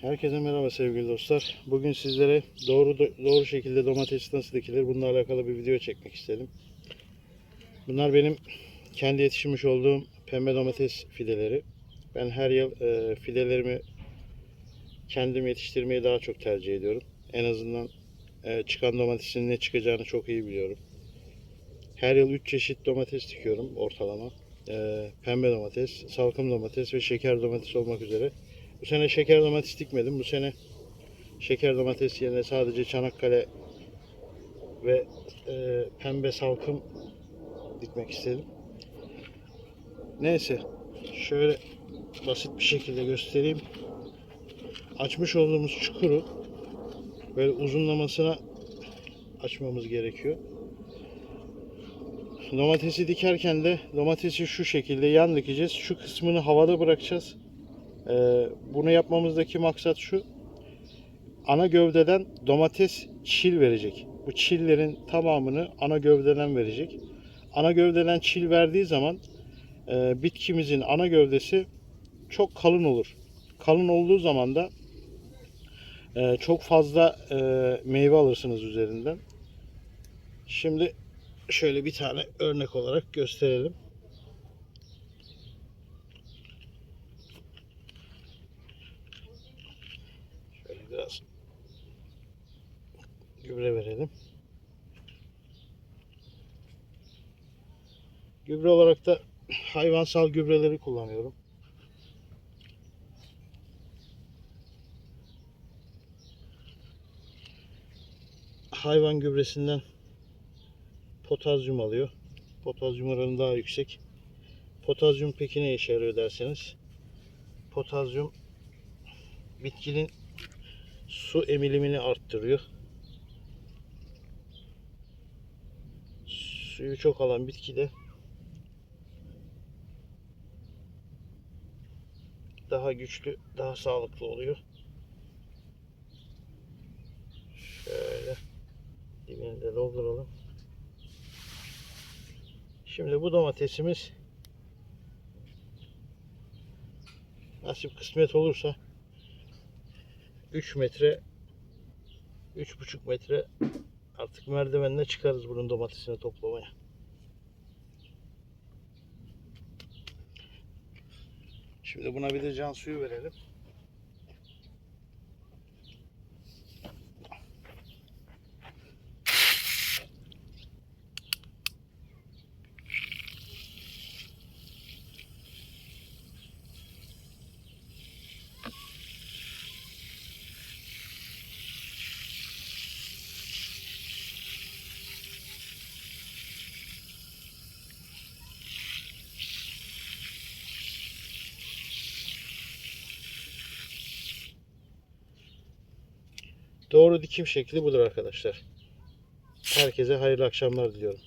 Herkese merhaba sevgili dostlar. Bugün sizlere doğru doğru şekilde domates nasıl dikilir bununla alakalı bir video çekmek istedim. Bunlar benim kendi yetiştirmiş olduğum pembe domates fideleri. Ben her yıl e, fidelerimi kendim yetiştirmeyi daha çok tercih ediyorum. En azından e, çıkan domatesin ne çıkacağını çok iyi biliyorum. Her yıl 3 çeşit domates dikiyorum ortalama. E, pembe domates, salkım domates ve şeker domates olmak üzere. Bu sene şeker domates dikmedim. Bu sene şeker domates yerine sadece Çanakkale ve e, pembe salkım dikmek istedim. Neyse şöyle basit bir şekilde göstereyim. Açmış olduğumuz çukuru böyle uzunlamasına açmamız gerekiyor. Domatesi dikerken de domatesi şu şekilde yan dikeceğiz. Şu kısmını havada bırakacağız. Ee, bunu yapmamızdaki maksat şu. Ana gövdeden domates çil verecek. Bu çillerin tamamını ana gövdeden verecek. Ana gövdeden çil verdiği zaman e, bitkimizin ana gövdesi çok kalın olur. Kalın olduğu zaman da e, çok fazla e, meyve alırsınız üzerinden. Şimdi şöyle bir tane örnek olarak gösterelim. Şöyle biraz gübre verelim. Gübre olarak da hayvansal gübreleri kullanıyorum. Hayvan gübresinden potasyum alıyor. Potasyum oranı daha yüksek. Potasyum peki ne işe yarıyor derseniz potasyum bitkinin su emilimini arttırıyor. Suyu çok alan bitkide daha güçlü, daha sağlıklı oluyor. Şöyle dibini de dolduralım. Şimdi bu domatesimiz nasip kısmet olursa 3 metre 3,5 metre artık merdivenle çıkarız bunun domatesini toplamaya. Şimdi buna bir de can suyu verelim. Doğru dikim şekli budur arkadaşlar. Herkese hayırlı akşamlar diliyorum.